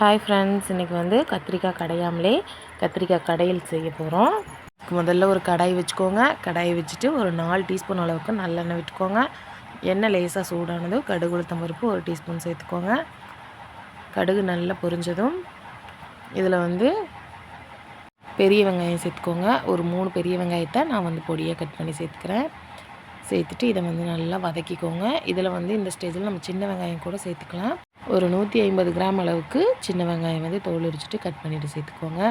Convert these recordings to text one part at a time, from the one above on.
Hi friends இன்றைக்கி வந்து கத்திரிக்காய் கடையாமலே கத்திரிக்காய் கடையில் செய்ய போகிறோம் முதல்ல ஒரு கடாய் வச்சுக்கோங்க. கடாயை வச்சுட்டு ஒரு நாலு டீஸ்பூன் அளவுக்கு நல்லெண்ணெய் விட்டுக்கோங்க. எண்ணெய் லேசாக சூடானது கடுகு உளுத்தம் பருப்பு ஒரு டீஸ்பூன் சேர்த்துக்கோங்க. கடுகு நல்லா பொரிஞ்சதும் இதில் வந்து பெரிய வெங்காயம் சேர்த்துக்கோங்க. ஒரு மூணு பெரிய வெங்காயத்தை நான் வந்து பொடியாக கட் பண்ணி சேர்த்துக்கிறேன். சேர்த்துட்டு இதை வந்து நல்லா வதக்கிக்கோங்க. இதில் வந்து இந்த ஸ்டேஜில் நம்ம சின்ன வெங்காயம் கூட சேர்த்துக்கலாம். ஒரு நூற்றி ஐம்பது கிராம் அளவுக்கு சின்ன வெங்காயம் வந்து தோல் உரிச்சிட்டு கட் பண்ணிவிட்டு சேர்த்துக்கோங்க.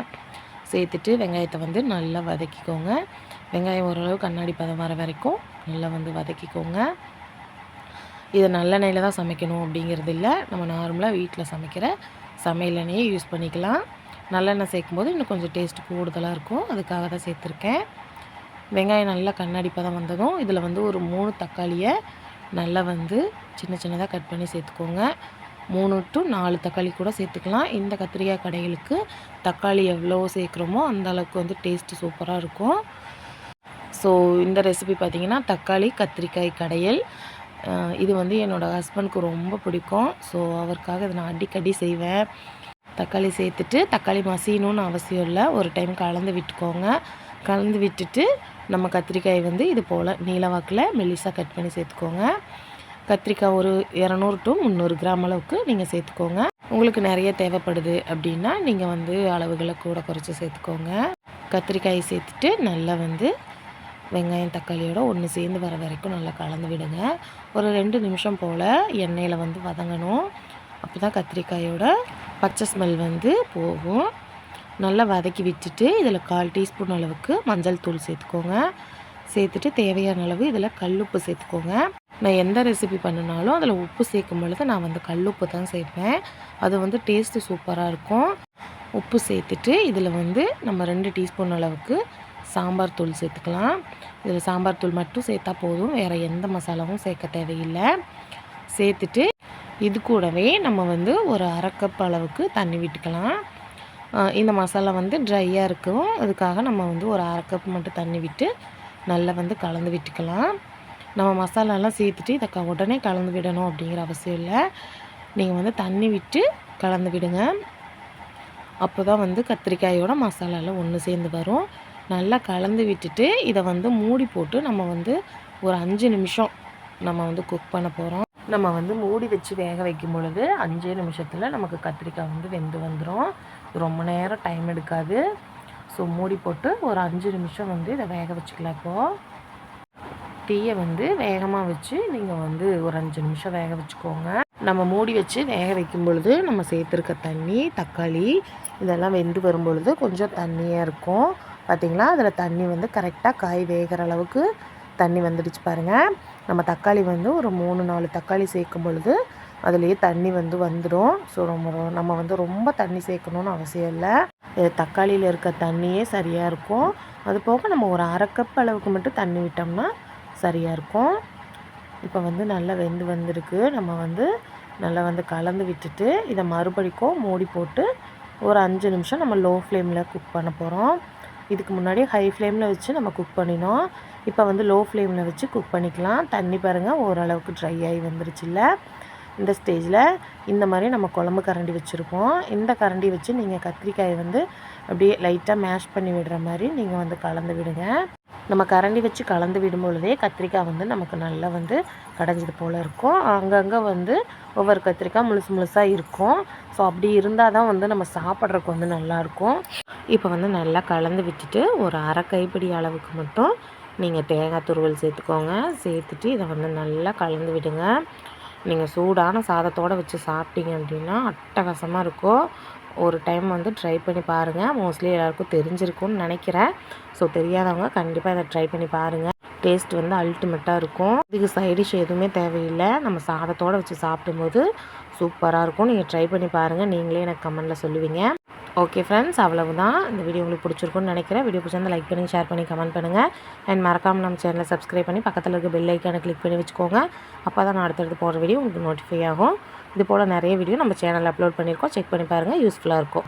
சேர்த்துட்டு வெங்காயத்தை வந்து நல்லா வதக்கிக்கோங்க. வெங்காயம் ஓரளவு கண்ணாடி பதம் வர வரைக்கும் நல்லா வந்து வதக்கிக்கோங்க. இதை நல்லெண்ணெயில் தான் சமைக்கணும் அப்படிங்கிறது இல்லை. நம்ம நார்மலாக வீட்டில் சமைக்கிற சமையல் எண்ணெயை யூஸ் பண்ணிக்கலாம். நல்லெண்ணெய் சேர்க்கும்போது இன்னும் கொஞ்சம் டேஸ்ட் கூடுதலாக இருக்கும். அதுக்காக தான் சேர்த்துருக்கேன். வெங்காயம் நல்லா கண்ணாடி பதம் வந்ததும் இதில் வந்து ஒரு மூணு தக்காளியை நல்லா வந்து சின்ன சின்னதாக கட் பண்ணி சேர்த்துக்கோங்க. மூணு டு நாலு தக்காளி கூட சேர்த்துக்கலாம். இந்த கத்திரிக்காய் கடைகளுக்கு தக்காளி எவ்வளோ சேர்க்குறோமோ அந்த அளவுக்கு வந்து டேஸ்ட்டு சூப்பராக இருக்கும். ஸோ இந்த ரெசிபி பார்த்திங்கன்னா தக்காளி கத்திரிக்காய் கடையல். இது வந்து என்னோடய ஹஸ்பண்ட்க்கு ரொம்ப பிடிக்கும். ஸோ அவருக்காக இதை நான் அடிக்கடி செய்வேன். தக்காளி சேர்த்துட்டு தக்காளி மசியணும்னு அவசியம் இல்லை. ஒரு டைம் கலந்து விட்டுக்கோங்க. கலந்து விட்டுட்டு நம்ம கத்திரிக்காய் வந்து இது போல் நீளவாக்கில் மெல்லிசாக கட் பண்ணி சேர்த்துக்கோங்க. கத்திரிக்காய் ஒரு இரநூறு டு முந்நூறு கிராம் அளவுக்கு நீங்கள் சேர்த்துக்கோங்க. உங்களுக்கு நிறைய தேவைப்படுது அப்படின்னா நீங்கள் வந்து அளவுகளை கூட குறைச்சி சேர்த்துக்கோங்க. கத்திரிக்காயை சேர்த்துட்டு நல்லா வந்து வெங்காயம் தக்காளியோட ஒன்று சேர்ந்து வர வரைக்கும் நல்லா கலந்து விடுங்க. ஒரு ரெண்டு நிமிஷம் போல் எண்ணெயில் வந்து வதங்கணும். அப்போ தான் கத்திரிக்காயோட பச்சை ஸ்மெல் வந்து போகும். நல்லா வதக்கி விட்டுட்டு இதில் கால் டீஸ்பூன் அளவுக்கு மஞ்சள் தூள் சேர்த்துக்கோங்க. சேர்த்துட்டு தேவையான அளவு இதில் கல்லுப்பு சேர்த்துக்கோங்க. நான் எந்த ரெசிபி பண்ணினாலும் அதில் உப்பு சேர்க்கும் பொழுது நான் வந்து கல்லுப்பு தான் சேர்ப்பேன். அது வந்து டேஸ்ட்டு சூப்பராக இருக்கும். உப்பு சேர்த்துட்டு இதில் வந்து நம்ம ரெண்டு டீஸ்பூன் அளவுக்கு சாம்பார் தூள் சேர்த்துக்கலாம். இதில் சாம்பார் தூள் மட்டும் சேர்த்தா போதும். வேறு எந்த மசாலாவும் சேர்க்க தேவையில்லை. சேர்த்துட்டு இது கூடவே நம்ம வந்து ஒரு அரைக்கப் அளவுக்கு தண்ணி விட்டுக்கலாம். இந்த மசாலா வந்து ட்ரையாக இருக்கும். அதுக்காக நம்ம வந்து ஒரு அரைக்கப் மட்டும் தண்ணி விட்டு நல்லா வந்து கலந்து விட்டுக்கலாம். நம்ம மசாலாலாம் சேர்த்துட்டு இதை க உடனே கலந்து விடணும் அப்படிங்கிற அவசியம் இல்லை. நீங்கள் வந்து தண்ணி விட்டு கலந்து விடுங்க. அப்போ தான் வந்து கத்திரிக்காயோட மசாலாலாம் ஒன்று சேர்ந்து வரும். நல்லா கலந்து விட்டுட்டு இதை வந்து மூடி போட்டு நம்ம வந்து ஒரு அஞ்சு நிமிஷம் நம்ம வந்து குக் பண்ண போகிறோம் நம்ம வந்து மூடி வச்சு வேக வைக்கும் பொழுது அஞ்சே நிமிஷத்தில் நமக்கு கத்திரிக்காய் வந்து வெந்து வந்துடும் ரொம்ப நேரம் டைம் எடுக்காது. ஸோ மூடி போட்டு ஒரு அஞ்சு நிமிஷம் வந்து இதை வேக வச்சுக்கலாம் இப்போது டீயை வந்து வேகமாக வச்சு நீங்கள் வந்து ஒரு அஞ்சு நிமிஷம் வேக வச்சுக்கோங்க. நம்ம மூடி வச்சு வேக வைக்கும் பொழுது நம்ம சேர்த்துருக்க தண்ணி தக்காளி இதெல்லாம் வெந்து வரும் பொழுது கொஞ்சம் தண்ணியாக இருக்கும். பார்த்திங்களா அதில் தண்ணி வந்து கரெக்டாக காய் வேகிற அளவுக்கு தண்ணி வந்துடுச்சு பாருங்கள் நம்ம தக்காளி வந்து ஒரு மூணு நாலு தக்காளி சேர்க்கும் பொழுது அதுலேயே தண்ணி வந்து வந்துடும் ஸோ ரொம்ப நம்ம வந்து ரொம்ப தண்ணி சேர்க்கணுன்னு அவசியம் இல்லை. தக்காளியில் இருக்க தண்ணியே சரியாக இருக்கும். அது போக நம்ம ஒரு அரை கப் அளவுக்கு மட்டும் தண்ணி விட்டோம்னா சரியாக இருக்கும். இப்போ வந்து நல்லா வெந்து வந்திருக்கு. நம்ம வந்து நல்லா வந்து கலந்து விட்டுட்டு இதை மறுபடிக்கும் மூடி போட்டு ஒரு அஞ்சு நிமிஷம் நம்ம லோ ஃப்ளேமில் குக் பண்ண போகிறோம் இதுக்கு முன்னாடி ஹை ஃப்ளேமில் வச்சு நம்ம குக் பண்ணினோம். இப்போ வந்து லோ ஃப்ளேமில் வச்சு குக் பண்ணிக்கலாம். தண்ணி பாருங்கள் ஓரளவுக்கு ட்ரை ஆகி வந்துருச்சு இல்லை. இந்த ஸ்டேஜில் இந்த மாதிரி நம்ம குழம்பு கரண்டி வச்சுருக்கோம் இந்த கரண்டி வச்சு நீங்கள் கத்திரிக்காயை வந்து அப்படியே லைட்டாக மேஷ் பண்ணி விடுற மாதிரி நீங்கள் வந்து கலந்து விடுங்க. நம்ம கரண்டி வச்சு கலந்து விடும் பொழுதே கத்திரிக்காய் வந்து நமக்கு நல்லா வந்து கடைஞ்சது போல் இருக்கும். அங்கங்கே வந்து ஒவ்வொரு கத்திரிக்காய் முழுசு முழுசாக இருக்கும். ஸோ அப்படி இருந்தால் தான் வந்து நம்ம சாப்பிட்றதுக்கு வந்து நல்லாயிருக்கும் இப்போ வந்து நல்லா கலந்து விட்டுட்டு ஒரு அரை கைப்பிடி அளவுக்கு மட்டும் நீங்கள் தேங்காய் துருவல் சேர்த்துக்கோங்க. சேர்த்துட்டு இதை வந்து நல்லா கலந்து விடுங்க. நீங்கள் சூடான சாதத்தோடு வச்சு சாப்பிட்டீங்க அப்படின்னா அட்டகாசமாக இருக்கும் ஒரு டைம் வந்து ட்ரை பண்ணி பாருங்கள் மோஸ்ட்லி எல்லாருக்கும் தெரிஞ்சிருக்கும்னு நினைக்கிறேன். ஸோ தெரியாதவங்க கண்டிப்பாக இதை ட்ரை பண்ணி பாருங்கள் டேஸ்ட் வந்து அல்டிமேட்டாக இருக்கும். இதுக்கு சைடிஷ் எதுவுமே தேவையில்லை. நம்ம சாதத்தோடு வச்சு சாப்பிடும்போது சூப்பராக இருக்கும். நீங்கள் ட்ரை பண்ணி பாருங்கள் நீங்களே எனக்கு கமெண்டில் சொல்லுவீங்க. ஓகே ஃப்ரெண்ட்ஸ் அவ்வளவுதான். இந்த வீடியோ உங்களுக்கு பிடிச்சிருக்குன்னு நினைக்கிறேன். வீடியோ பிடிச்சிருந்தா லைக் பண்ணி ஷேர் பண்ணி கமெண்ட் பண்ணுங்கள் அண்ட் மறக்காமல் நம்ம சேனலை சப்ஸ்கிரைப் பண்ணி பக்கத்தில் இருக்க பெல் ஐக்கானை கிளிக் பண்ணி வச்சுக்கோங்க. அப்போ தான் நான் அடுத்தடுத்து போகிற வீடியோ உங்களுக்கு நோட்டிஃபை ஆகும். இது போல் நிறைய வீடியோ நம்ம சேனலில் அப்லோட் பண்ணியிருக்கோம். செக் பண்ணி பாருங்கள் யூஸ்ஃபுல்லாக இருக்கும்.